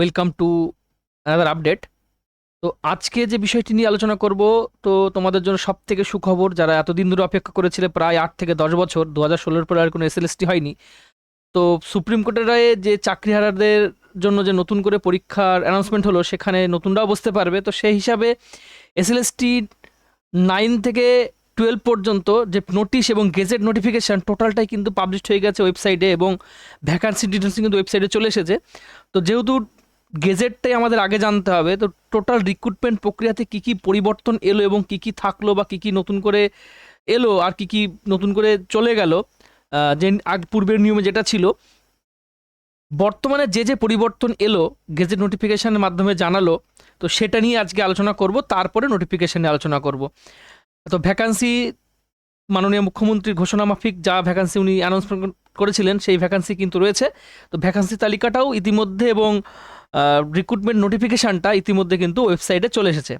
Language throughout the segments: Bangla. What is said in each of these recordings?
ওয়েলকাম টু অ্যানাদার আপডেট তো আজকে যে বিষয়টি নিয়ে আলোচনা করব, তো তোমাদের জন্য সব থেকে সুখবর, যারা এতদিন ধরে অপেক্ষা করেছিল প্রায় আট থেকে দশ বছর দু হাজার ষোলোর পরে আর কোনো এসএলএসটি হয়নি, তো সুপ্রিম কোর্টের রায়ে যে চাকরিহারাদের জন্য যে নতুন করে পরীক্ষার অ্যানাউন্সমেন্ট হলো, সেখানে নতুনরাও বসতে পারবে। তো সেই হিসাবে এসএলএসটি নাইন থেকে টুয়েলভ পর্যন্ত যে নোটিশ এবং গেজেট নোটিফিকেশান টোটালটাই কিন্তু পাবলিশ হয়ে গেছে ওয়েবসাইটে এবং ভ্যাকান্সি ডিটেলস কিন্তু ওয়েবসাইটে চলে এসেছে। তো যেহেতু গেজেটটাই আমাদের আগে জানতে হবে। তো টোটাল রিক্রুটমেন্ট প্রক্রিয়াতে কী কী পরিবর্তন এলো এবং কী কী থাকল বা কী কী নতুন করে এলো আর কী কী নতুন করে চলে গেল যে আগ পূর্বের নিয়মে যেটা ছিল। বর্তমানে যে যে পরিবর্তন এলো, গেজেট নোটিফিকেশনের মাধ্যমে জানালো, তো সেটা নিয়ে আজকে আলোচনা করব, তারপরে নোটিফিকেশন আলোচনা করব। তো ভ্যাকান্সি মাননীয় মুখ্যমন্ত্রীর ঘোষণা মাফিক যা ভ্যাকান্সি উনি অ্যানাউন্সমেন্ট করেছিলেন, সেই ভ্যাকান্সি কিন্তু রয়েছে। তো ভ্যাকান্সি তালিকাটাও ইতিমধ্যে এবং রিক্রুটমেন্ট নোটিফিকেশানটা ইতিমধ্যে কিন্তু ওয়েবসাইটে চলে এসেছে।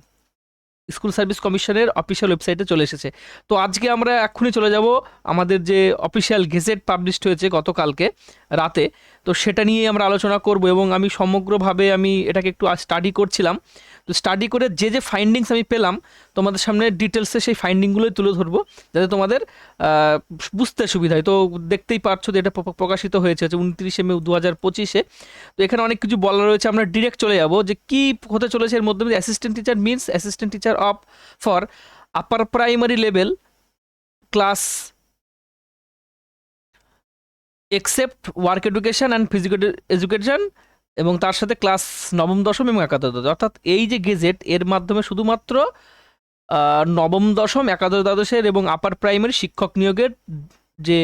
স্কুল সার্ভিস কমিশনের অফিসিয়াল ওয়েবসাইটে চলে এসেছে। তো আজকে আমরা এক্ষুনি চলে যাব আমাদের যে অফিসিয়াল গেজেট পাবলিশড হয়েছে গতকালকে রাতে। তো সেটা নিয়ে আমরা আলোচনা করব এবং আমি সমগ্রভাবে আমি এটাকে একটু স্টাডি করছিলাম। তো স্টাডি করে যে যে ফাইন্ডিংস আমি পেলাম, তোমাদের সামনে ডিটেলসে সেই ফাইন্ডিংগুলোই তুলে ধরবো, যাতে তোমাদের বুঝতে সুবিধা হয়। তো দেখতেই পারছ যে এটা প্রকাশিত হয়েছে, হচ্ছে উনত্রিশে মে দু হাজার পঁচিশে। তো এখানে অনেক কিছু বলা রয়েছে, আমরা ডিরেক্ট চলে যাব যে কি হতে চলেছে এর মধ্যে assistant teacher means assistant teacher of for upper primary level class except work education and physical education এবং তার সাথে ক্লাস নবম, দশম এবং একাদশ অর্থাৎ এই যে গেজেট, এর মাধ্যমে শুধুমাত্র নবম, দশম, একাদশ দ্বাদশের এবং আপার প্রাইমারি শিক্ষক নিয়োগের যে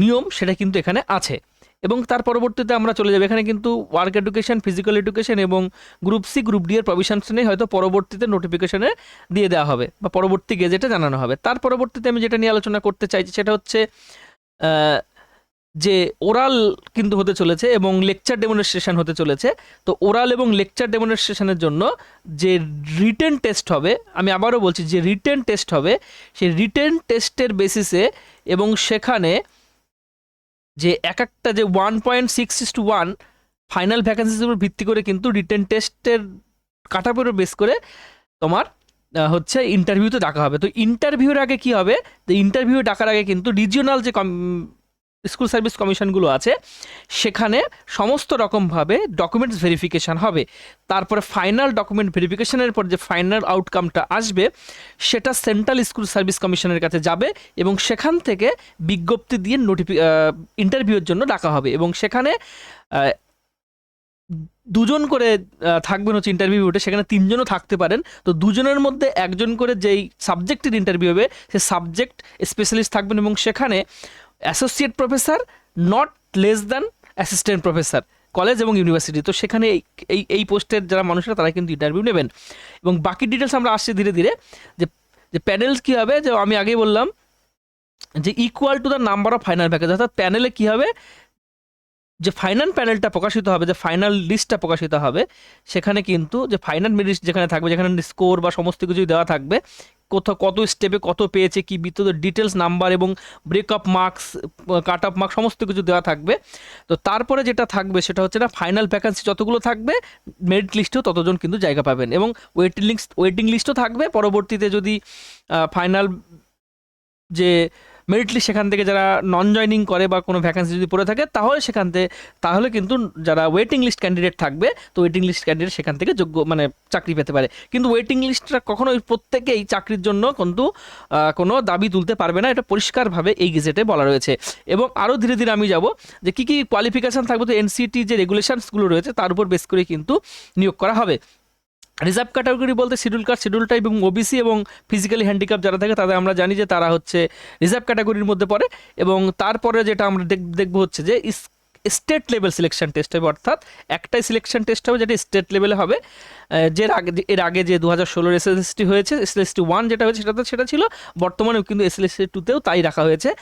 নিয়ম, সেটা কিন্তু এখানে আছে। এবং তার পরবর্তীতে আমরা চলে যাব। এখানে কিন্তু ওয়ার্ক এডুকেশন, ফিজিক্যাল এডুকেশন এবং গ্রুপ সি, গ্রুপ ডি এর প্রভিশন শ্রেণি হয়তো পরবর্তীতে নোটিফিকেশনে দিয়ে দেওয়া হবে বা পরবর্তী গেজেটে জানানো হবে। তার পরবর্তীতে আমি যেটা নিয়ে আলোচনা করতে চাইছি, সেটা হচ্ছে যে ওরাল কিন্তু হতে চলেছে এবং লেকচার ডেমনস্ট্রেশন হতে চলেছে। তো ওরাল এবং লেকচার ডেমনস্ট্রেশনের জন্য যে রিটেন টেস্ট হবে, আমি আবারও বলছি যে রিটেন টেস্ট হবে, সেই রিটেন টেস্টের বেসিসে এবং সেখানে যে এক একটা যে one point six two one final ভ্যাকেন্সির উপর ভিত্তি করে কিন্তু রিটেন টেস্টের কাটাপের বেস করে তোমার হচ্ছে ইন্টারভিউতে ডাকা হবে। তো ইন্টারভিউর আগে কি হবে? তো ইন্টারভিউ ডাকার আগে কিন্তু রিজিওনাল যে স্কুল সার্ভিস কমিশনগুলো আছে, সেখানে সমস্ত রকমভাবে ডকুমেন্টস ভেরিফিকেশান হবে। তারপরে ফাইনাল ডকুমেন্ট ভেরিফিকেশানের পর যে ফাইনাল আউটকামটা আসবে, সেটা সেন্ট্রাল স্কুল সার্ভিস কমিশনের কাছে যাবে এবং সেখান থেকে বিজ্ঞপ্তি দিয়ে নোটিফি ইন্টারভিউর জন্য ডাকা হবে এবং সেখানে দুজন করে থাকবেন হচ্ছে ইন্টারভিউতে সেখানে তিনজনও থাকতে পারেন। তো দুজনের মধ্যে একজন করে যেই সাবজেক্টের ইন্টারভিউ হবে সে সাবজেক্ট স্পেশালিস্ট থাকবেন এবং সেখানে associate professor not less than assistant professor college এবং ইউনিভার্সিটি তো সেখানে এই- এই পোস্টের যারা মানুষরা, তারা কিন্তু ইন্টারভিউ নেবেন। এবং বাকি ডিটেলস আমরা আসছি ধীরে ধীরে যে যে প্যানেলস কী হবে, যে আমি আগেই বললাম যে equal to the number of final package অর্থাৎ প্যানেলে কী হবে? যে ফাইনাল প্যানেলটা প্রকাশিত হবে, যে ফাইনাল লিস্টটা প্রকাশিত হবে, সেখানে কিন্তু যে ফাইনাল লিস্ট যেখানে থাকবে, যেখানে স্কোর বা সমস্ত কিছুই দেওয়া থাকবে, কোথাও কত স্টেপে কত পেয়েছে, কি বিদ্যুৎ ডিটেলস নাম্বার এবং breakup marks cut up marks সমস্ত কিছু দেওয়া থাকবে। তো তারপরে যেটা থাকবে সেটা হচ্ছে না ফাইনাল ভ্যাকান্সি যতগুলো থাকবে মেরিট লিস্টেও ততজন কিন্তু জায়গা পাবেন এবং ওয়েটিং লিস্ট ওয়েটিং লিস্টও থাকবে। পরবর্তীতে যদি ফাইনাল যে মেরিট লিস্ট সেখান থেকে যারা নন জয়নিং করে বা কোনো ভ্যাকান্সি যদি পড়ে থাকে, তাহলে সেখান থেকে তাহলে কিন্তু যারা ওয়েটিং লিস্ট ক্যান্ডিডেট থাকবে, তো ওয়েটিং লিস্ট ক্যান্ডিডেট সেখান থেকে যোগ্য মানে চাকরি পেতে পারে। কিন্তু ওয়েটিং লিস্টটা কখনোই প্রত্যেকেই চাকরির জন্য কিন্তু কোনো দাবি তুলতে পারবে না। এটা পরিষ্কারভাবে এই গেজেটে বলা রয়েছে। এবং আরও ধীরে ধীরে আমি যাব যে কী কী কোয়ালিফিকেশান থাকবে, তো এনসিটি যে রেগুলেশনসগুলো রয়েছে, তার উপর বেস করে কিন্তু নিয়োগ করা হবে। রিজার্ভ ক্যাটাগরি বলতে শিডিউল কাস্ট, শিডিউল টাইপ এবং ওবিসি এবং ফিজিক্যালি হ্যান্ডিক্যাপ যারা থাকে তাদের আমরা জানি যে তারা হচ্ছে রিজার্ভ ক্যাটাগরির মধ্যে পড়ে এবং তারপরে যেটা আমরা দেখ- দেখব হচ্ছে যে স্টেট লেভেল সিলেকশন টেস্ট হবে, অর্থাৎ একটাই সিলেকশন টেস্ট হবে যেটা স্টেট লেভেলে হবে। যে আগে, এর আগে যে দু হাজার ষোলোর এসএলএসটি হয়েছে এসএলএসটি ওয়ান যেটা হয়েছে সেটা তো সেটা ছিল, বর্তমানেও কিন্তু এস এসএলএসটি টুতেও তাই রাখা হয়েছে।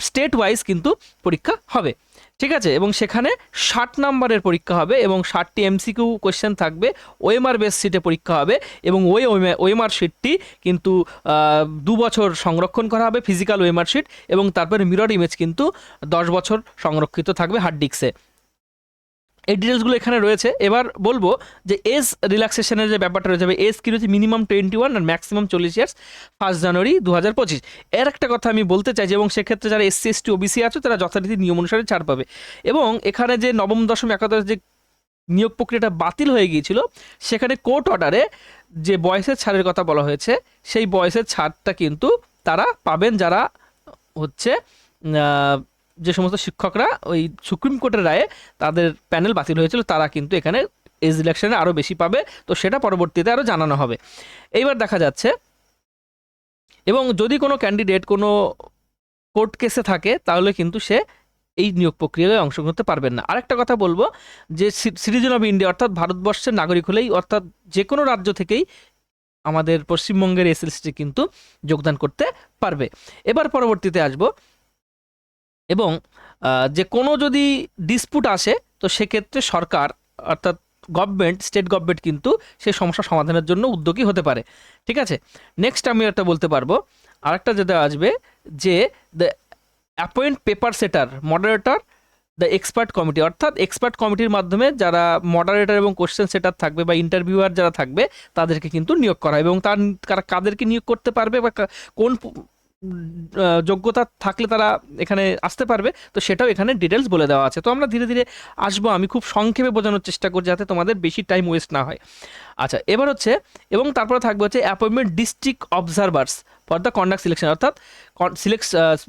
স্টেট ওয়াইজ কিন্তু পরীক্ষা হবে। ঠিক আছে? এবং সেখানে ষাট নাম্বারের পরীক্ষা হবে এবং ষাটটি এমসিকিউ কোয়েশ্চেন থাকবে ওএমআর বেস সিটে পরীক্ষা হবে এবং ওই ওএমআর শিটটি কিন্তু দু বছর সংরক্ষণ করা হবে ফিজিক্যাল ওএমআর শিট এবং তারপরে মিরর ইমেজ কিন্তু দশ বছর সংরক্ষিত থাকবে হার্ড ডিস্কে এই ডিটেলসগুলো এখানে রয়েছে। এবার বলব যে এজ রিল্যাক্সেশনের যে ব্যাপারটা রয়েছে এজ কি রয়েছে? মিনিমাম টোয়েন্টি ওয়ান আর ম্যাক্সিমাম চল্লিশ ইয়ার্স ফার্স্ট জানুয়ারি দু হাজার পঁচিশ। এর একটা কথা আমি বলতে চাইছি এবং সেক্ষেত্রে যারা এসসি এসটি ওবিসি আছে, তারা যথারীতি নিয়ম অনুসারে ছাড় পাবে। এবং এখানে যে নবম, দশম, একাদশ যে নিয়োগ প্রক্রিয়াটা বাতিল হয়ে গিয়েছিল, সেখানে কোর্ট অর্ডারে যে বয়সের ছাড়ের কথা বলা হয়েছে, সেই বয়সের ছাড়টা কিন্তু তারা পাবেন যারা হচ্ছে যে সমস্ত শিক্ষকরা ওই সুপ্রিম কোর্টের রায়ে তাদের প্যানেল বাতিল হয়েছিল, তারা কিন্তু এখানে এজ ইলেকশনে আরও বেশি পাবে। তো সেটা পরবর্তীতে আরও জানানো হবে। এইবার দেখা যাচ্ছে, এবং যদি কোনো ক্যান্ডিডেট কোনো কোর্ট কেসে থাকে, তাহলে কিন্তু সে এই নিয়োগ প্রক্রিয়ায় অংশগ্রহণ করতে পারবেন না। আরেকটা কথা বলব, যে সিটিজেন অফ ইন্ডিয়া অর্থাৎ ভারতবর্ষের নাগরিক হলেই, অর্থাৎ যে কোনো রাজ্য থেকেই আমাদের পশ্চিমবঙ্গের এসএলসিটি কিন্তু যোগদান করতে পারবে। এবার পরবর্তীতে আসব এবং যে কোনো যদি ডিসপুট আসে, তো সেক্ষেত্রে সরকার, অর্থাৎ গভর্নমেন্ট স্টেট গভর্নমেন্ট কিন্তু সেই সমস্যা সমাধানের জন্য উদ্যোগী হতে পারে। ঠিক আছে? নেক্সট আমি একটা বলতে পারব। আরেকটা যেটা আসবে, যে দ্য অ্যাপয়েন্ট পেপার সেটার মডারেটর দ্য এক্সপার্ট কমিটি অর্থাৎ এক্সপার্ট কমিটির মাধ্যমে যারা মডারেটর এবং কোশ্চেন সেটার থাকবে বা ইন্টারভিউয়ার যারা থাকবে, তাদেরকে কিন্তু নিয়োগ করা এবং তার কাদেরকে নিয়োগ করতে পারবে বা কোন যোগ্যতা থাকলে তারা এখানে আসতে পারবে। তো সেটাও এখানে ডিটেলস বলে দেওয়া আছে। তো আমরা ধীরে ধীরে আসব। আমি খুব সংক্ষেপে বোঝানোর চেষ্টা করছি যাতে তোমাদের বেশি টাইম ওয়েস্ট না হয়। আচ্ছা এবার হচ্ছে এবং তারপরে থাকবে হচ্ছে appointment district observers for the conduct selection অর্থাৎ সিলেক্ট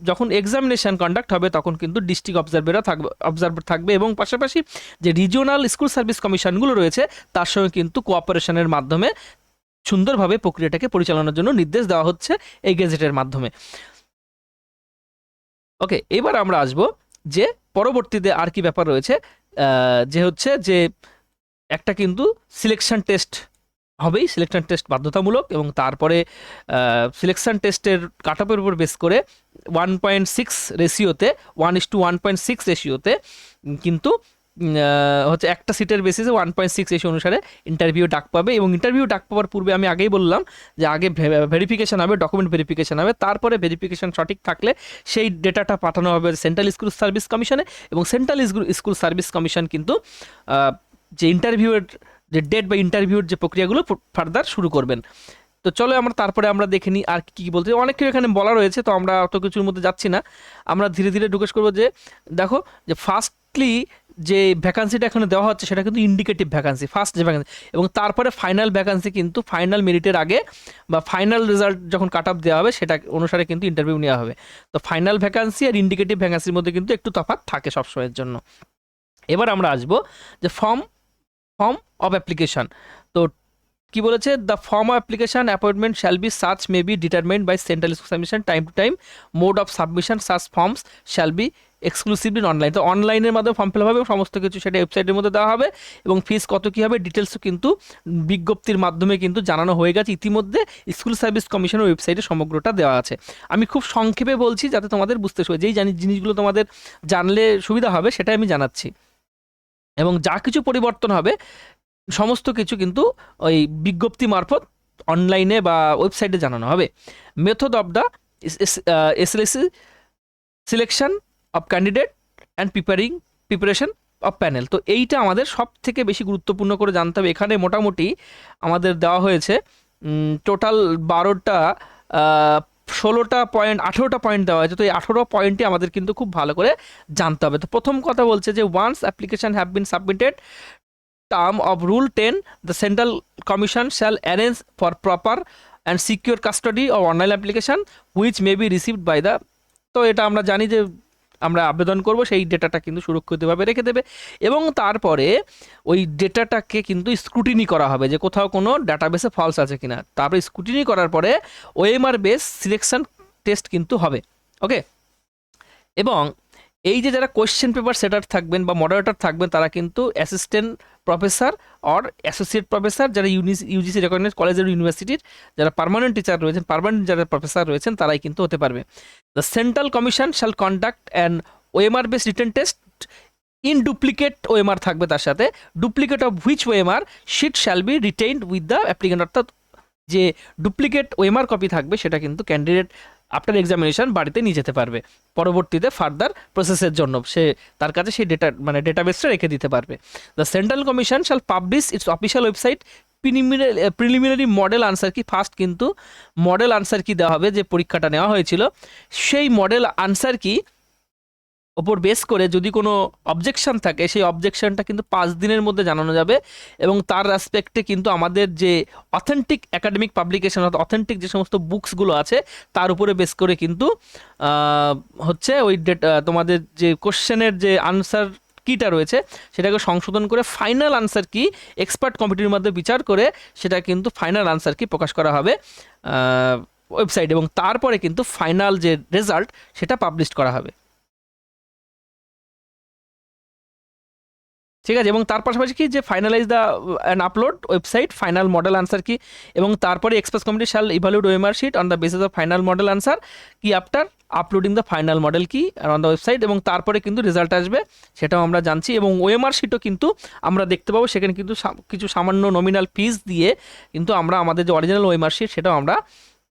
যখন এক্সামিনেশন কন্ডাক্ট হবে তখন কিন্তু ডিস্ট্রিক্ট অবজারভাররা থাকবে অবজারভার থাকবে এবং পাশাপাশি যে রিজিওনাল স্কুল সার্ভিস কমিশনগুলো রয়েছে, তার সঙ্গে কিন্তু কোঅপারেশনের মাধ্যমে সুন্দরভাবে প্রক্রিয়াটাকে পরিচালনার জন্য নির্দেশ দেওয়া হচ্ছে এই গেজেটের মাধ্যমে। ওকে, এবার আমরা আসব যে পরবর্তীতে আর কি ব্যাপার রয়েছে যে হচ্ছে যে একটা কিন্তু সিলেকশন টেস্ট হবেই সিলেকশন টেস্ট বাধ্যতামূলক এবং তারপরে সিলেকশন টেস্টের কাট অফের উপর বেস করে one point six রেশিওতে one is two one point six রেশিওতে কিন্তু হচ্ছে একটা সিটের বেসিসে ওয়ান পয়েন্ট সিক্স রেশিও অনুসারে ইন্টারভিউ ডাক পাবে এবং ইন্টারভিউ ডাক পাওয়ার পূর্বে আমি আগেই বললাম যে আগে ভেরিফিকেশন হবে ডকুমেন্ট ভেরিফিকেশন হবে। তারপরে ভেরিফিকেশন সঠিক থাকলে সেই ডেটাটা পাঠানো হবে সেন্ট্রাল স্কুল সার্ভিস কমিশনে এবং সেন্ট্রাল স্কুল সার্ভিস কমিশন কিন্তু যে ইন্টারভিউয়ের যে ডেট বা ইন্টারভিউর যে প্রক্রিয়াগুলো ফার্দার শুরু করবেন। তো চলো আমরা তারপরে আমরা দেখে নিই আর কি কি বলতে অনেক কিছু এখানে বলা রয়েছে, তো আমরা অত কিছুর মধ্যে যাচ্ছি না। আমরা ধীরে ধীরে ঢুকেশ করব যে, দেখো, যে ফার্স্টলি যে ভ্যাকান্সিটা এখানে দেওয়া হচ্ছে, সেটা কিন্তু ইন্ডিকেটিভ ভ্যাকান্সি ফার্স্ট যে ভ্যাকান্সি এবং তারপরে ফাইনাল ভ্যাকান্সি কিন্তু ফাইনাল মেরিটের আগে বা ফাইনাল রেজাল্ট যখন কাট অফ দেওয়া হবে, সেটা অনুসারে কিন্তু ইন্টারভিউ নেওয়া হবে। তো ফাইনাল ভ্যাকান্সি আর ইন্ডিকেটিভ ভ্যাকান্সির মধ্যে কিন্তু একটু তফাৎ থাকে সবসময়ের জন্য। এবার আমরা আসব যে ফর্ম ফর্ম অফ অ্যাপ্লিকেশন তো কি বলেছে? The form of application appointment shall be such may be determined by central submission time to time mode of submission such forms shall be exclusively online তো অনলাইনের মাধ্যমে ফর্ম ফিল হবে, সমস্ত কিছু সেটা ওয়েবসাইটের মধ্যে দেওয়া হবে এবং ফিস কত কী হবে ডিটেলসও কিন্তু বিজ্ঞপ্তির মাধ্যমে কিন্তু জানানো হয়ে গেছে। ইতিমধ্যে স্কুল সার্ভিস কমিশনের ওয়েবসাইটে সমগ্রটা দেওয়া আছে। আমি খুব সংক্ষেপে বলছি যাতে তোমাদের বুঝতে সুবিধা যেই জানি জিনিসগুলো তোমাদের জানলে সুবিধা হবে, সেটাই আমি জানাচ্ছি। এবং যা কিছু পরিবর্তন হবে সমস্ত কিছু কিন্তু ওই বিজ্ঞপ্তি মারফত অনলাইনে বা ওয়েবসাইটে জানানো হবে। Method of the SLSC selection of candidate and preparing preparation of panel তো এইটা আমাদের সব থেকে বেশি গুরুত্বপূর্ণ করে জানতে হবে। এখানে মোটামুটি আমাদের দেওয়া হয়েছে টোটাল বারোটা ষোলোটা পয়েন্ট আঠেরোটা পয়েন্ট দেওয়া হয়েছে। তো এই আঠেরো পয়েন্টই আমাদের কিন্তু খুব ভালো করে জানতে হবে। তো প্রথম কথা বলছে যে once application have been submitted term of rule ten the central commission shall arrange for proper and secure custody of online application which may be received by the তো এটা আমরা জানি যে আমরা আবেদন করব, সেই ডেটাটা কিন্তু সুরক্ষিতভাবে রেখে দেবে। এবং তারপরে ওই ডেটাটাকে কিন্তু স্ক্রুটিনি করা হবে যে কোথাও কোনো ডাটাবেসে ফলস আছে কিনা। তারপরে স্ক্রুটিনি করার পরে ওএমআর বেস সিলেকশন টেস্ট কিন্তু হবে। ওকে এবং এই যে যারা কোয়েশ্চেন পেপার সেটার থাকবেন বা মডারেটর থাকবেন, তারা কিন্তু assistant professor or associate professor যারা ইউজিসি রেকগনাইজ কলেজের ইউনিভার্সিটির যারা পার্মানেন্ট টিচার রয়েছেন পার্মানেন্ট যারা প্রফেসর রয়েছেন, তারাই কিন্তু হতে পারবে। The central commission shall conduct and OMR base written test in duplicate OMR থাকবে তার সাথে। Duplicate of which OMR sheet shall be retained with the applicant অর্থাৎ যে ডুপ্লিকেট ওএমআর কপি থাকবে, সেটা কিন্তু ক্যান্ডিডেট আফটার এক্সামিনেশন বাড়িতে নিয়ে যেতে পারবে। পরবর্তীতে ফার্দার প্রসেসের জন্য সে তার কাছে সেই ডেটা মানে ডেটাবেসটা রেখে দিতে পারবে। The central commission shall publish its official website preliminary preliminary model answer key? First কিন্তু মডেল আনসার কি দেওয়া হবে? যে পরীক্ষাটা নেওয়া হয়েছিল, সেই মডেল আনসার কি ওপর বেস করে যদি কোনো অবজেকশন থাকে, সেই অবজেকশনটা কিন্তু পাঁচ দিনের মধ্যে জানানো যাবে এবং তার রেসপেক্টে কিন্তু আমাদের যে অথেন্টিক একাডেমিক পাবলিকেশন অর্থাৎ অথেন্টিক যে সমস্ত বুকসগুলো আছে, তার উপরে বেস করে কিন্তু হচ্ছে ওই ডেটা তোমাদের যে কোশ্চেনের যে আনসার কিটা রয়েছে, সেটাকে সংশোধন করে ফাইনাল আনসার কি এক্সপার্ট কমিটির মধ্যে বিচার করে সেটা কিন্তু ফাইনাল আনসার কি প্রকাশ করা হবে ওয়েবসাইট এবং তারপরে কিন্তু ফাইনাল যে রেজাল্ট সেটা পাবলিশ করা হবে। ঠিক আছে? এবং তার পাশাপাশি কি যে finalise the and upload website final model answer key? এবং তারপরে expert committee shall evaluate OMR sheet on the basis of final model answer key after uploading the final model key? On the website এবং তারপরে কিন্তু রেজাল্ট আসবে, সেটাও আমরা জানছি। এবং ওএমআর শিটও কিন্তু আমরা দেখতে পাবো, সেখানে কিন্তু কিছু সামান্য নমিনাল ফিস দিয়ে কিন্তু আমরা আমাদের যে অরিজিনাল ওএমআর শিট সেটাও আমরা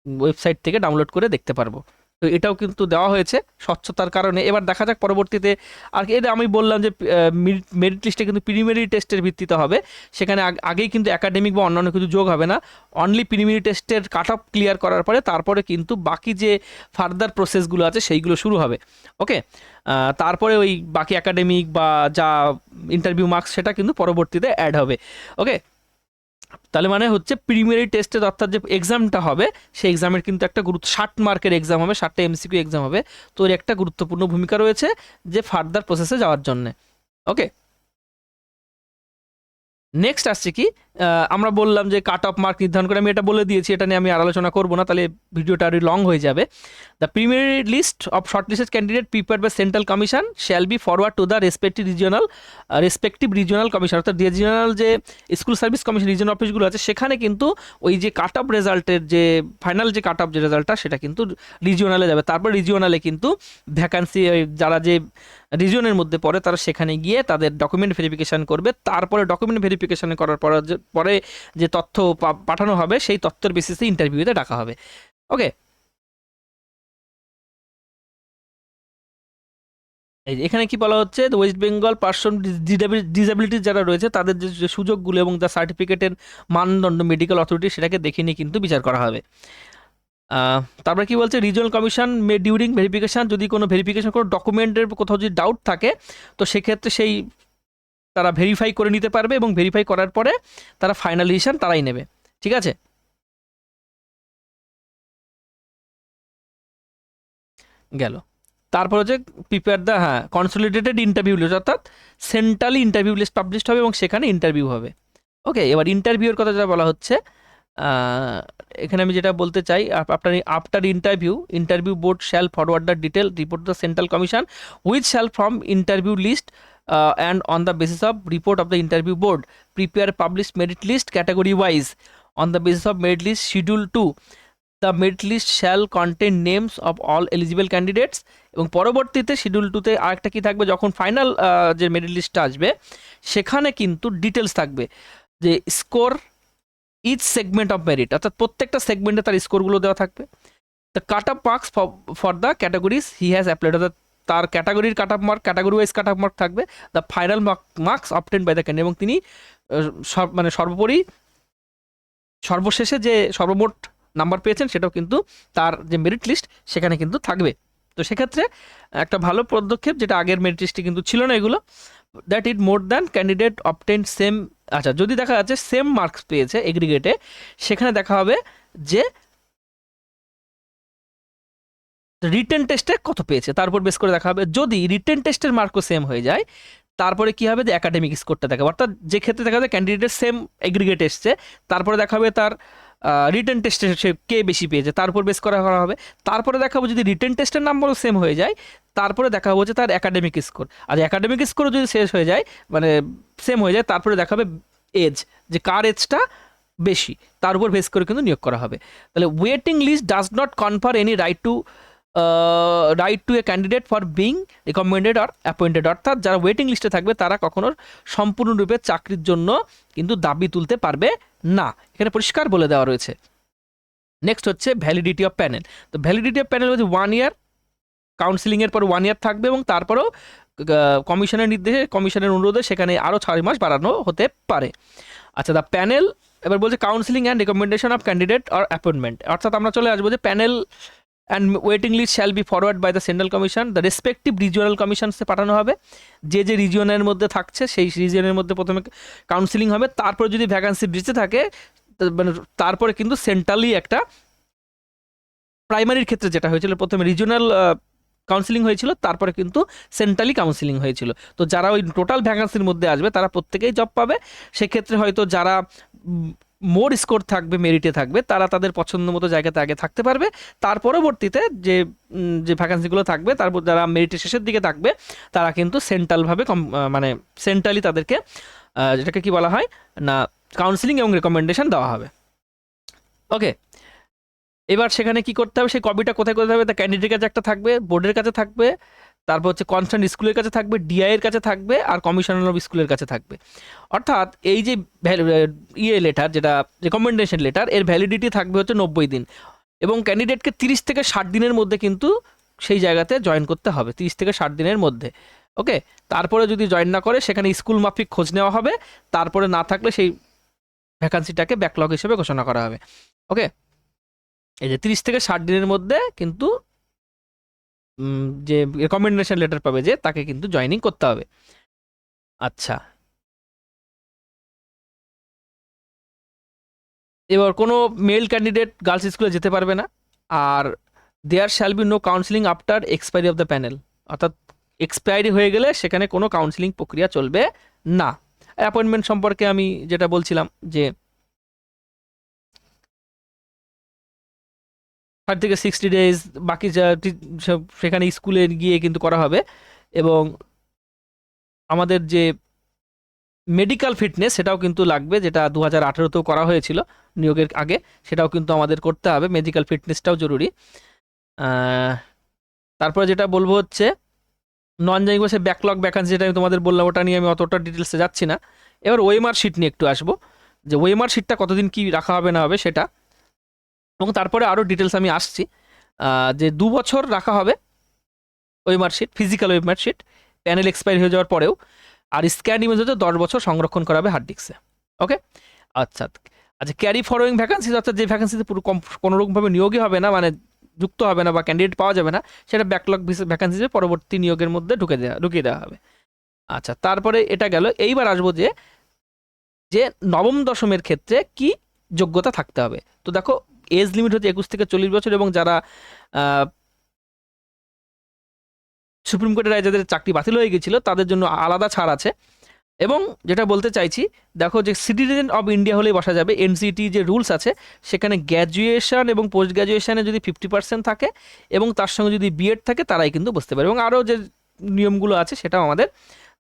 ওয়েবসাইট থেকে ডাউনলোড করে দেখতে পারব। তো এটাও কিন্তু দেওয়া হয়েছে স্বচ্ছতার কারণে। এবার দেখা যাক পরবর্তীতে আর এটা আমি বললাম যে মেরিট লিস্টে কিন্তু প্রিলিমিনারি টেস্টের ভিত্তিতে হবে। সেখানে আগেই কিন্তু একাডেমিক বা অন্যান্য কিছু যোগ হবে না। অনলি প্রিলিমিনারি টেস্টের কাট অফ ক্লিয়ার করার পরে তারপরে কিন্তু বাকি যে ফার্দার প্রসেসগুলো আছে সেইগুলো শুরু হবে। ওকে তারপরে ওই বাকি একাডেমিক বা যা ইন্টারভিউ মার্কস সেটা কিন্তু পরবর্তীতে অ্যাড হবে। ওকে তাহলে মানে হচ্ছে প্রিমিয়ারি টেস্টের অর্থাৎ যে এক্সামটা হবে, সেই এক্সামের কিন্তু একটা গুরুত্ব, ষাট মার্কের এক্সাম হবে, ষাটটা এমসিকিউ এক্সাম হবে। তো এর একটা গুরুত্বপূর্ণ ভূমিকা রয়েছে যে ফার্দার প্রসেসে যাওয়ার জন্যে। ওকে নেক্সট আসছে কি আমরা বললাম যে কাট অফ মার্ক নির্ধারণ করে আমি এটা বলে দিয়েছি, এটা নিয়ে আমি আর আলোচনা করব না, তাহলে ভিডিওটা আরও লং হয়ে যাবে। The preliminary list of short listed candidate prepare by central commission shall be forward to the respective regional respective regional commission অর্থাৎ রিজিওনাল যে স্কুল সার্ভিস কমিশন রিজিওনাল অফিসগুলো আছে, সেখানে কিন্তু ওই যে কাট অফ রেজাল্টের যে ফাইনাল যে কাট অফ যে রেজাল্টটা সেটা কিন্তু রিজিওনালে যাবে। তারপর রিজিওনালে কিন্তু ভ্যাকান্সি যারা যে রিজিয়নের মধ্যে পড়ে, তারা সেখানে গিয়ে তাদের ডকুমেন্ট ভেরিফিকেশান করবে। তারপরে ডকুমেন্ট ভেরিফিকেশান করার পর পরে যে তথ্য পাঠানো হবে, সেই তথ্যের বেসিসে ইন্টারভিউতে ডাকা হবে। ওকে এখানে কি বলা হচ্ছে? ওয়েস্ট বেঙ্গল পার্সন ডিসাবিলিটিস যারা রয়েছে, তাদের যে সুযোগগুলো এবং যা সার্টিফিকেটের মানদণ্ড মেডিকেল অথরিটি সেটাকে দেখে নিয়ে কিন্তু বিচার করা হবে। তারপরে কি বলছে regional commission may during verification যদি কোনো ভেরিফিকেশন কোনো ডকুমেন্টের কোথাও যদি ডাউট থাকে, তো সেক্ষেত্রে সেই তারা ভেরিফাই করে নিতে পারবে এবং ভেরিফাই করার পরে তারা ফাইনাল ডিসিশন তারাই নেবে। ঠিক আছে? গেল। তারপর হচ্ছে প্রিপেয়ার দ্য হ্যাঁ কনসলিডেটেড ইন্টারভিউ লিস্ট অর্থাৎ সেন্ট্রালি ইন্টারভিউ লিস্ট পাবলিশ হবে এবং সেখানে ইন্টারভিউ হবে। ওকে এবার ইন্টারভিউর কথা যেটা বলা হচ্ছে এখানে আমি যেটা বলতে চাই after after interview interview board shall forward the detail report the central commission with shall from interview list and on the basis of report of the interview board prepare publish merit list category wise on the basis of merit list schedule to the merit list shall contain names of all eligible candidates এবং পরবর্তীতে শিডিউল টুতে আরেকটা কী থাকবে? যখন ফাইনাল যে মেরিট লিস্টটা আসবে, সেখানে কিন্তু ডিটেলস থাকবে। যে score each segment of merit অর্থাৎ প্রত্যেকটা সেগমেন্টে তার স্কোরগুলো দেওয়া থাকবে। The cut off marks for the categories he has applied অর্থাৎ তার ক্যাটাগরির cut off mark category wise cut off mark থাকবে the final marks obtained by the candidate এবং তিনি মানে সর্বোপরি, সর্বশেষে যে সর্বমোট নাম্বার পেয়েছেন, সেটাও কিন্তু তার যে মেরিট লিস্ট সেখানে কিন্তু থাকবে। তো সেক্ষেত্রে একটা ভালো পদক্ষেপ, যেটা আগের মেরিট লিস্টে কিন্তু ছিল না এগুলো that it more than candidate obtain same আচ্ছা যদি দেখা যাচ্ছে সেম মার্কস পেয়েছে এগ্রিগেটে সেখানে দেখা হবে যে রিটেন টেস্টে কত পেয়েছে। তারপর বেস করে দেখা হবে যদি রিটেন টেস্টের মার্কও সেম হয়ে যায়, তারপরে কি হবে যে একাডেমিক স্কোরটা দেখাবে। অর্থাৎ যে ক্ষেত্রে দেখা যায় ক্যান্ডিডেটের সেম এগ্রিগেট এসছে, তারপরে দেখাবে তার রিটেন টেস্টে সে কে বেশি পেয়েছে তারপর বেস করা করা হবে। তারপরে দেখাবো যদি রিটার্ন টেস্টের নাম্বারও সেম হয়ে যায়, তারপরে দেখা যে তার একাডেমিক স্কোর আর একাডেমিক স্কোরও যদি শেষ হয়ে যায় মানে সেম হয়ে যায়, তারপরে দেখাবে এজ যে কার এজটা বেশি, তার উপর বেস করে কিন্তু নিয়োগ করা হবে। তাহলে waiting list does not confer any right to right to a candidate for being recommended or appointed অর্থাৎ যারা ওয়েটিং লিস্টে থাকবে, তারা কখনো সম্পূর্ণরূপে চাকরির জন্য কিন্তু দাবি তুলতে পারবে না। এখানে পরিষ্কার বলে দেওয়া রয়েছে। নেক্সট হচ্ছে ভ্যালিডিটি অফ প্যানেল তো ভ্যালিডিটি অফ প্যানেল হচ্ছে ওয়ান ইয়ার কাউন্সিলিংয়ের পর ওয়ান ইয়ার থাকবে এবং তারপরেও কমিশনের নির্দেশে কমিশনের অনুরোধে সেখানে আরও ছয় মাস বাড়ানো হতে পারে। আচ্ছা দ্য প্যানেল এবার বলছে counselling and recommendation of candidate or appointment অর্থাৎ আমরা চলে আসব যে panel and waiting list shall be forward by the central commission the respective regional কমিশনসে পাঠানো হবে। যে যে রিজিয়নের মধ্যে থাকছে, সেই রিজিয়নের মধ্যে প্রথমে কাউন্সিলিং হবে। তারপর যদি ভ্যাকান্সি বেঁচে থাকে মানে তারপরে কিন্তু সেন্ট্রালি একটা প্রাইমারির ক্ষেত্রে যেটা হয়েছিল, প্রথমে রিজিওনাল কাউন্সিলিং হয়েছিল, তারপরে কিন্তু সেন্ট্রালি কাউন্সিলিং হয়েছিল। তো যারা ওই টোটাল ভ্যাকান্সির মধ্যে আসবে, তারা প্রত্যেকেই জব পাবে। সেক্ষেত্রে হয়তো যারা মোর স্কোর থাকবে মেরিটে থাকবে, তারা তাদের পছন্দ মতো জায়গাতে আগে থাকতে পারবে। তার পরবর্তীতে যে যে ভ্যাকান্সিগুলো থাকবে তারপর যারা মেরিটের শেষের দিকে থাকবে, তারা কিন্তু সেন্ট্রালভাবে কম- মানে সেন্ট্রালি তাদেরকে যেটাকে কি বলা হয়, না কাউন্সিলিং এবং রেকমেন্ডেশন দেওয়া হবে। ওকে এবার সেখানে কি করতে হবে? সেই কপিটা কোথায় করতে হবে তা ক্যান্ডিডেটের কাছে একটা থাকবে বোর্ডের কাছে থাকবে তারপর হচ্ছে কনসার্ন স্কুলের কাছে থাকবে ডিআই এর কাছে থাকবে আর কমিশনার অফ স্কুলের কাছে থাকবে। অর্থাৎ এই যে ইয়ে লেটার যেটা রেকমেন্ডেশন লেটার এর ভ্যালিডিটি থাকবে হচ্ছে নব্বই দিন। এবং ক্যান্ডিডেটকে তিরিশ থেকে ষাট দিনের মধ্যে কিন্তু সেই জায়গাতে জয়েন করতে হবে, তিরিশ থেকে ষাট দিনের মধ্যে। ওকে? তারপরে যদি জয়েন না করে, সেখানে স্কুল মাফিক খোঁজ নেওয়া হবে, তারপরে না থাকলে সেই ভ্যাকান্সিটাকে ব্যাকলগ হিসেবে ঘোষণা করা হবে। ওকে? এই যে তিরিশ থেকে ষাট দিনের মধ্যে কিন্তু যে রেকমেন্ডেশন লেটার পাবে যে তাকে কিন্তু জয়েনিং করতে হবে। আচ্ছা। এবার কোনো মেল ক্যান্ডিডেট গার্লস স্কুলে যেতে পারবে না, আর there shall be no counselling after expiry of the panel অর্থাৎ এক্সপায়ারি হয়ে গেলে সেখানে কোনো কাউন্সিলিং প্রক্রিয়া চলবে না। অ্যাপয়েন্টমেন্ট সম্পর্কে আমি যেটা বলছিলাম যে থার্টি থেকে সিক্সটি ডেজ বাকি যা সব সেখানে স্কুলে গিয়ে কিন্তু করা হবে। এবং আমাদের যে মেডিকেল ফিটনেস সেটাও কিন্তু লাগবে, যেটা দু হাজার আঠেরোতেও করা হয়েছিল নিয়োগের আগে, সেটাও কিন্তু আমাদের করতে হবে। মেডিকেল ফিটনেসটাও জরুরি। তারপরে যেটা বলব হচ্ছে নন জাইং বসে ব্যাকলগ ভ্যাকান্সি যেটা আমি তোমাদের বললাম, ওটা নিয়ে আমি অতটা ডিটেলসে যাচ্ছি না। এবার ওয়েমার শিট নিয়ে একটু আসব। যে ওয়েমার শিটটা কতদিন কি রাখা হবে না হবে সেটা এবং তারপরে আরও ডিটেলস আমি আসছি। যে দু বছর রাখা হবে OMR sheet physical OMR sheet panel expiry হয়ে যাওয়ার পরেও, আর স্ক্যান ইমেজ হচ্ছে দশ বছর সংরক্ষণ করা হবে হার্ড ডিস্কে ওকে আচ্ছা আচ্ছা ক্যারি ফরওয়িং ভ্যাকান্সি অর্থাৎ যে ভ্যাকান্সিতে পুরো কম, কোনোরকমভাবে নিয়োগই হবে না মানে যুক্ত হবে না বা ক্যান্ডিডেট পাওয়া যাবে না, সেটা ব্যাকলগ ভ্যাকান্সিতে পরবর্তী নিয়োগের মধ্যে ঢুকে দেওয়া ঢুকিয়ে দেওয়া হবে। আচ্ছা তারপরে এটা গেল, এইবার আসব যে যে নবম দশমের ক্ষেত্রে কি যোগ্যতা থাকতে হবে? তো দেখো এজ লিমিট হচ্ছে একুশ থেকে চল্লিশ বছর এবং যারা সুপ্রিম কোর্টের রায় যাদের চাকরি বাতিল হয়ে গেছিল তাদের জন্য আলাদা ছাড় আছে। এবং যেটা বলতে চাইছি, দেখো যে সিটিজেন অব ইন্ডিয়া হলেই বসা যাবে এনসিটি যে রুলস আছে, সেখানে গ্র্যাজুয়েশন এবং পোস্ট গ্র্যাজুয়েশনে যদি ফিফটি পার্সেন্ট থাকে এবং তার সঙ্গে যদি বিএড থাকে, তারাই কিন্তু বসতে পারে। এবং আরও যে নিয়মগুলো আছে, সেটাও আমাদের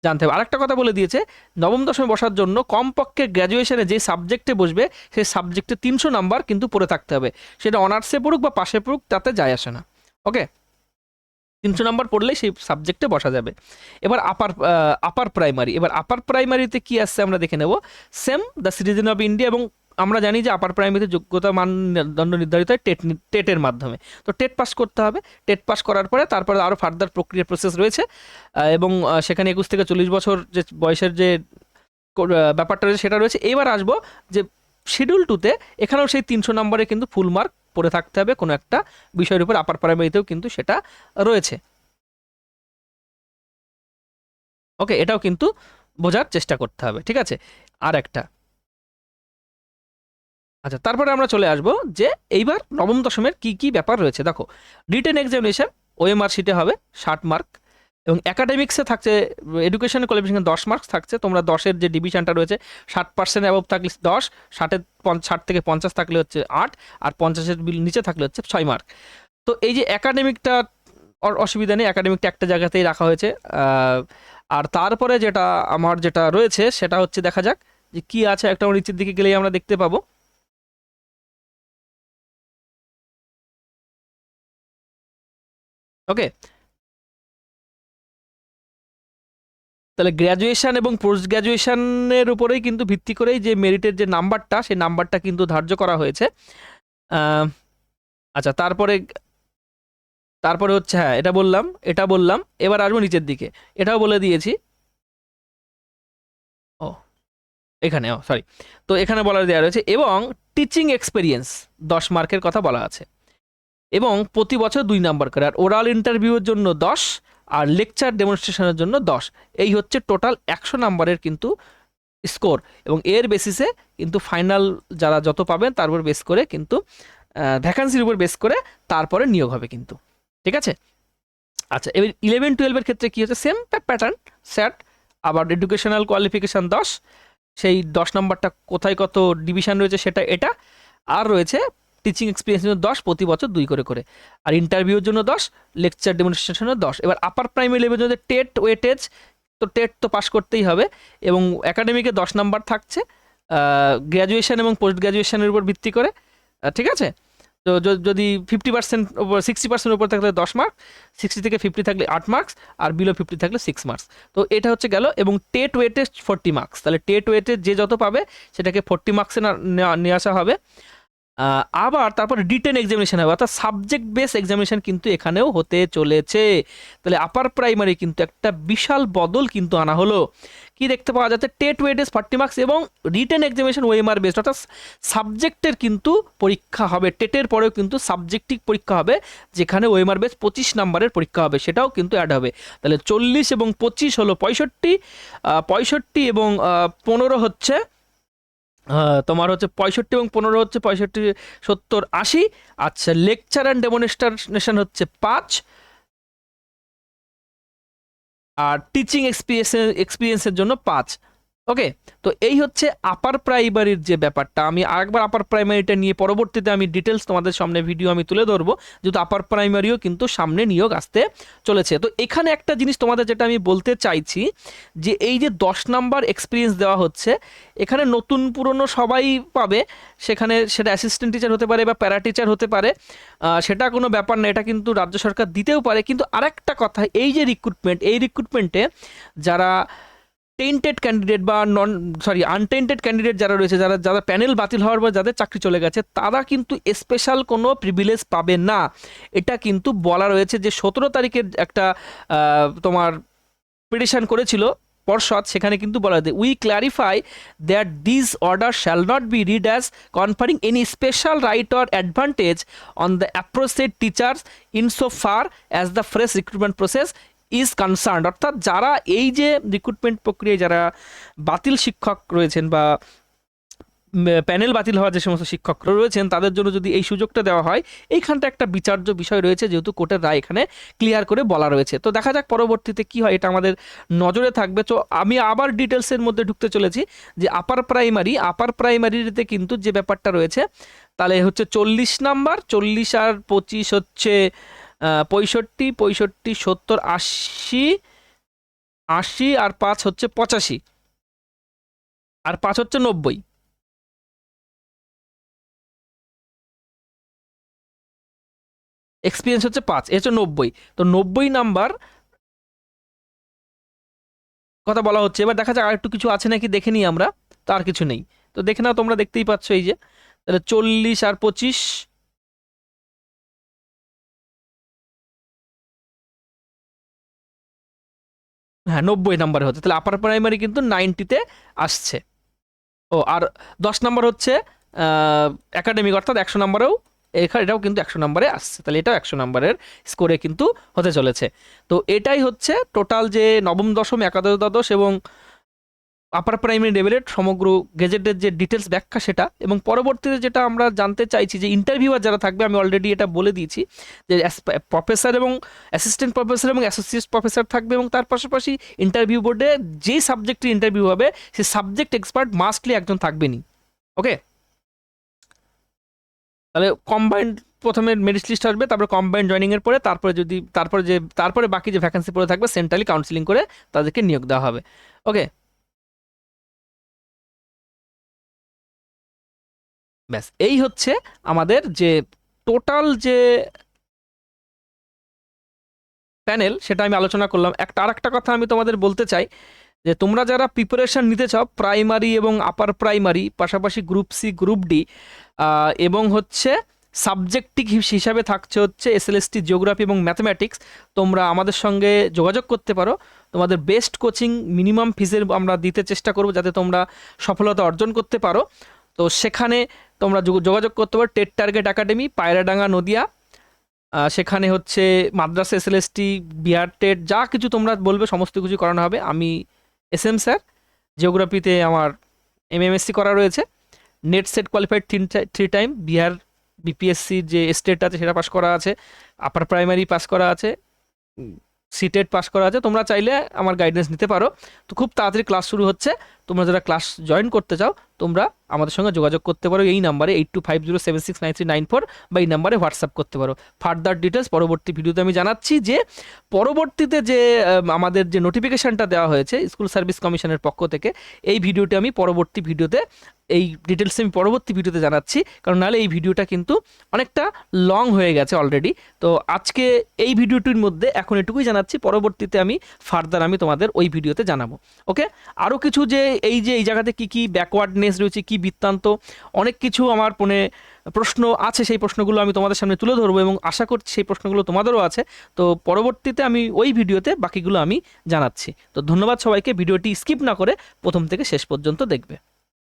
জানতে হবে। আরেকটা কথা বলে দিয়েছে, নবম দশমে বসার জন্য কমপক্ষে গ্র্যাজুয়েশনে যে সাবজেক্টে বসবে, সেই সাবজেক্টে তিনশো নাম্বার কিন্তু পড়ে থাকতে হবে। সেটা অনার্সে পড়ুক বা পাশে পড়ুক, তাতে যায় আসে না। ওকে তিনশো নাম্বার পড়লেই সেই সাবজেক্টে বসা যাবে। এবার আপার আপার প্রাইমারি এবার আপার প্রাইমারিতে কি আসছে আমরা দেখে নেব। Same the citizen of India এবং আমরা জানি যে আপার প্রাইমারিতে যোগ্যতা মানদণ্ড নির্ধারিত হয় টেট টেটের মাধ্যমে। তো টেট পাস করতে হবে। টেট পাস করার পরে তারপরে আরও ফার্দার প্রক্রিয়া প্রসেস রয়েছে। এবং সেখানে একুশ থেকে চল্লিশ বছর যে বয়সের যে ব্যাপারটা রয়েছে, সেটা রয়েছে। এবার আসব যে শিডিউল টুতে এখানেও সেই তিনশো নম্বরে কিন্তু ফুল মার্ক পড়ে থাকতে হবে কোনো একটা বিষয়ের উপর। আপার প্রাইমারিতেও কিন্তু সেটা রয়েছে। ওকে এটাও কিন্তু বোঝার চেষ্টা করতে হবে, ঠিক আছে? আর একটা। আচ্ছা তারপরে আমরা চলে আসব যে এইবার নবম দশমের কি কি ব্যাপার রয়েছে। দেখো রিটেন এক্সামিনেশন ওএমআর শিটে হবে ষাট মার্ক এবং একাডেমিক্সে থাকছে এডুকেশন কোয়ালিফিকেশন দশ মার্কস থাকছে। তোমরা দশের যে ডিভিশনটা রয়েছে, ষাট পার্সেন্ট অ্যাবভ থাকলে দশ ষাটের ষাট থেকে পঞ্চাশ থাকলে হচ্ছে আট, আর পঞ্চাশের নিচে থাকলে হচ্ছে ছয় মার্ক তো এই যে একাডেমিকটা অসুবিধা নেই একাডেমিকটা একটা জায়গাতেই রাখা হয়েছে। আর তারপরে যেটা, আমার যেটা রয়েছে, সেটা হচ্ছে দেখা যাক যে কী আছে। একটা নিচের দিকে গেলেই আমরা দেখতে পাবো। ওকে তাহলে গ্র্যাজুয়েশন এবং পোস্ট গ্র্যাজুয়েশনের উপরেই কিন্তু ভিত্তি করেই যে মেরিটের যে নাম্বারটা সেই নাম্বারটা কিন্তু ধার্য করা হয়েছে। আচ্ছা তারপরে তারপরে হচ্ছে হ্যাঁ এটা বললাম এটা বললাম, এবার আসব নিচের দিকে। এটাও বলে দিয়েছি। ও, এখানে, ও সরি তো এখানে বলা দেওয়া রয়েছে, এবং টিচিং এক্সপিরিয়েন্স দশ মার্কের কথা বলা আছে। এবং প্রতি বছর দুই নাম্বার করে, আর ওরাল ইন্টারভিউয়ের জন্য দশ, আর লেকচার ডেমনস্ট্রেশনের জন্য দশ। এই হচ্ছে টোটাল একশো নাম্বারের কিন্তু স্কোর, এবং এর বেসিসে কিন্তু ফাইনাল যারা যত পাবেন তার উপর বেস করে কিন্তু ভ্যাকান্সির উপর বেস করে তারপরে নিয়োগ হবে কিন্তু। ঠিক আছে? আচ্ছা এবার ইলেভেন টুয়েলভের ক্ষেত্রে কী হচ্ছে? সেম প্যাটার্ন স্যাট আবার এডুকেশনাল কোয়ালিফিকেশান দশ, সেই দশ নম্বরটা কোথায় কত ডিভিশন রয়েছে সেটা এটা, আর রয়েছে টিচিং এক্সপিরিয়েন্স জন্য দশ, প্রতি বছর দুই করে করে। আর ইন্টারভিউর জন্য দশ লেকচার ডেমনস্ট্রেশনের দশ। এবার আপার প্রাইমারি লেভেলের জন্য টেট, ওয়েটেজ, তো টেট তো পাস করতেই হবে এবং একাডেমিকে দশ নাম্বার থাকছে গ্র্যাজুয়েশন এবং পোস্ট গ্র্যাজুয়েশনের উপর ভিত্তি করে ঠিক আছে? তো যদি ফিফটি পার্সেন্ট উপর সিক্সটি পার্সেন্ট উপর থাকলে দশ মার্কস সিক্সটি থেকে ফিফটি থাকলে আট মার্কস আর বিলো ফিফটি থাকলে সিক্স মার্কস তো এটা হচ্ছে গেল এবং টেট ওয়েটে ফোরটি মার্কস তাহলে টেট ওয়েটে যে যত পাবে, সেটাকে ফোরটি মার্কসে নিয়ে আসা হবে। আবার তারপর রিটেন এক্সামিনেশন হবে, অর্থাৎ সাবজেক্ট বেস এক্সামিনেশন কিন্তু এখানেও হতে চলেছে। তাহলে আপার প্রাইমারি কিন্তু একটা বিশাল বদল কিন্তু আনা হলো। কি দেখতে পাওয়া যাচ্ছে? টেট ওয়েটেজ ফর্টি মার্কস এবং রিটেন এক্সামিনেশন ওএমআর বেসড অর্থাৎ সাবজেক্টের কিন্তু পরীক্ষা হবে। টেটের পরেও কিন্তু সাবজেক্টিভ পরীক্ষা হবে, যেখানে ওএমআর বেস পঁচিশ নাম্বারের পরীক্ষা হবে, সেটাও কিন্তু অ্যাড হবে। তাহলে চল্লিশ এবং পঁচিশ হলো পঁয়ষট্টি পঁয়ষট্টি এবং পনেরো হচ্ছে তোমার হচ্ছে পঁয়ষট্টি এবং পনেরো হচ্ছে পঁয়ষট্টি, সত্তর, আশি। আচ্ছা লেকচার অ্যান্ড ডেমনস্ট্রেশন হচ্ছে পাঁচ। আর টিচিং এক্সপিরিয়েন্স এক্সপিরিয়েন্সের জন্য পাঁচ। ওকে তো এই হচ্ছে আপার প্রাইমারির যে ব্যাপারটা। আমি আরেকবার আপার প্রাইমারিটা নিয়ে পরবর্তীতে আমি ডিটেলস তোমাদের সামনে ভিডিও আমি তুলে ধরবো, যেহেতু আপার প্রাইমারিও কিন্তু সামনে নিয়োগ আসতে চলেছে। তো এখানে একটা জিনিস তোমাদের যেটা আমি বলতে চাইছি, যে এই যে দশ নাম্বার এক্সপিরিয়েন্স দেওয়া হচ্ছে, এখানে নতুন পুরনো সবাই পাবে। সেখানে সেটা অ্যাসিস্ট্যান্ট টিচার হতে পারে বা প্যারা টিচার হতে পারে। সেটা কোনো ব্যাপার না, এটা কিন্তু রাজ্য সরকার দিতেও পারে। কিন্তু আরেকটা কথা, এই যে রিক্রুটমেন্ট এই রিক্রুটমেন্টে যারা টেন্টেড ক্যান্ডিডেট বা নন সরি আনটেন্টেড ক্যান্ডিডেট যারা রয়েছে, যারা যারা প্যানেল বাতিল হওয়ার পর যাদের চাকরি চলে গেছে, তারা কিন্তু স্পেশাল কোনো প্রিভিলেজ পাবে না। এটা কিন্তু বলা রয়েছে যে সতেরো তারিখের একটা তোমার পিটিশন করেছিল পর্ষদ, সেখানে কিন্তু বলা হয়েছে we clarify that this order shall not be read as conferring any special right or advantage on the aforesaid teachers in so far as the fresh recruitment process is concern অর্থাৎ যারা এই যে রিক্রুটমেন্ট প্রক্রিয়ায় যারা বাতিল শিক্ষক রয়েছেন বা প্যানেল বাতিল হওয়া যে সমস্ত শিক্ষক রয়েছেন, তাদের জন্য যদি এই সুযোগটা দেওয়া হয়, এইখানটা একটা বিচার্য বিষয় রয়েছে যেহেতু কোর্টের রায় এখানে ক্লিয়ার করে বলা রয়েছে। তো দেখা যাক পরবর্তীতে কি হয়, এটা আমাদের নজরে থাকবে। তো আমি আবার ডিটেলসের মধ্যে ঢুকতে চলেছি যে আপার প্রাইমারি আপার প্রাইমারিতে কিন্তু যে ব্যাপারটা রয়েছে, তাহলে হচ্ছে চল্লিশ নাম্বার চল্লিশ আর পঁচিশ হচ্ছে পঁয়ষট্টি পঁয়ষট্টি, সত্তর, আশি আশি আর পাঁচ হচ্ছে পঁচাশি। আর পাঁচ হচ্ছে নব্বই। এক্সপিরিয়েন্স হচ্ছে পাঁচ, এ হচ্ছে নব্বই। তো নব্বই নাম্বার কথা বলা হচ্ছে। এবার দেখা যাক আর একটু কিছু আছে নাকি দেখে নিই আমরা, তো আর কিছু নেই। তো দেখে নাও তোমরা দেখতেই পাচ্ছ এই যে, তাহলে চল্লিশ আর পঁচিশ হ্যাঁ নব্বই নাম্বারে হচ্ছে তাহলে আপার প্রাইমারি কিন্তু নাইনটিতে আসছে। ও, আর দশ নাম্বার হচ্ছে একাডেমিক অর্থাৎ একশো নাম্বারেও এখানে এটাও কিন্তু একশো নাম্বারে আসছে। তাহলে এটাও একশো নাম্বারের স্কোরে কিন্তু হতে চলেছে। তো এটাই হচ্ছে টোটাল যে নবম, দশম, একাদশ, দ্বাদশ এবং আপার প্রাইমারি লেভেলের সমগ্র গেজেটের যে ডিটেলস ব্যাখ্যা সেটা এবং পরবর্তীতে যেটা আমরা জানতে চাইছি যে ইন্টারভিউয়ার যারা থাকবে, আমি অলরেডি এটা বলে দিয়েছি যে প্রফেসর এবং অ্যাসিস্ট্যান্ট প্রফেসর এবং অ্যাসোসিয়েট প্রফেসর থাকবে এবং তার পাশাপাশি ইন্টারভিউ বোর্ডে যেই সাবজেক্টের ইন্টারভিউ হবে, সেই সাবজেক্ট এক্সপার্ট মাস্টলি একজন থাকবেনই। ওকে তাহলে কম্বাইন্ড প্রথমে মেরিট লিস্ট আসবে, তারপরে কম্বাইন্ড জয়নিং এর পরে তারপরে যদি, তারপরে যে, তারপরে বাকি যে ভ্যাকেন্সি পড়ে থাকবে সেন্ট্রালি কাউন্সিলিং করে তাদেরকে নিয়োগ দেওয়া হবে। ওকে ব্যাস, এই হচ্ছে আমাদের যে টোটাল যে প্যানেল সেটা আমি আলোচনা করলাম। একটা আর একটা কথা আমি তোমাদের বলতে চাই, যে তোমরা যারা প্রিপারেশন নিতে চাও প্রাইমারি এবং আপার প্রাইমারি পাশাপাশি গ্রুপ সি গ্রুপ ডি এবং হচ্ছে সাবজেক্টিভ হিসাবে থাকছে হচ্ছে এসএলএসটি জিওগ্রাফি এবং ম্যাথমেটিক্স তোমরা আমাদের সঙ্গে যোগাযোগ করতে পারো। তোমাদের বেস্ট কোচিং মিনিমাম ফিজের আমরা দিতে চেষ্টা করব, যাতে তোমরা সফলতা অর্জন করতে পারো। তো সেখানে তোমরা যোগ- যোগাযোগ করতে পারো TET target academy, Payradanga, Nadia. সেখানে হচ্ছে মাদ্রাসা এসএলএসটি বিহার টেট, যা কিছু তোমরা বলবে, সমস্ত কিছু করানো হবে। আমি এস এম স্যার, জিওগ্রাফিতে আমার এমএমএসসি করা রয়েছে। নেট সেট কোয়ালিফাইড তিন থ্রি টাইম, বিহার বিপিএসসির যে স্টেট আছে সেটা পাস করা আছে, আপার প্রাইমারি পাস করা আছে সিটেট পাস করা আছে। তোমরা চাইলে আমার গাইডেন্স নিতে পারো। তো খুব তাড়াতাড়ি ক্লাস শুরু হচ্ছে। তোমরা যারা ক্লাস জয়েন করতে চাও তোমরা আমাদের সঙ্গে যোগাযোগ করতে পারো। এই নাম্বারে eight two five zero seven six nine three nine four বা এই নাম্বারে হোয়াটসঅ্যাপ করতে পারো। ফার্দার ডিটেলস পরবর্তী ভিডিওতে আমি জানাচ্ছি যে, পরবর্তীতে যে আমাদের যে নোটিফিকেশানটা দেওয়া হয়েছে স্কুল সার্ভিস কমিশনের পক্ষ থেকে, এই ভিডিওটি আমি পরবর্তী ভিডিওতে, এই ডিটেলস আমি পরবর্তী ভিডিওতে জানাচ্ছি। কারণ নাহলে এই ভিডিওটা কিন্তু অনেকটা লং হয়ে গেছে অলরেডি তো আজকে এই ভিডিওটির মধ্যে এখন এটুকুই জানাচ্ছি, পরবর্তীতে আমি ফার্দার আমি তোমাদের ওই ভিডিওতে জানাব। ওকে আরও কিছু যে, এই যে, এই জায়গাতে কী কি ব্যাকওয়ার্ডনেস রয়েছে কি বৃত্তান্ত? অনেক কিছু আমার মনে প্রশ্ন আছে, সেই প্রশ্নগুলো আমি তোমাদের সামনে তুলে ধরবো এবং আশা করছি সেই প্রশ্নগুলো তোমাদেরও আছে। তো পরবর্তীতে আমি ওই ভিডিওতে বাকিগুলো আমি জানাচ্ছি। তো ধন্যবাদ সবাইকে, ভিডিওটি স্কিপ না করে প্রথম থেকে শেষ পর্যন্ত দেখবে।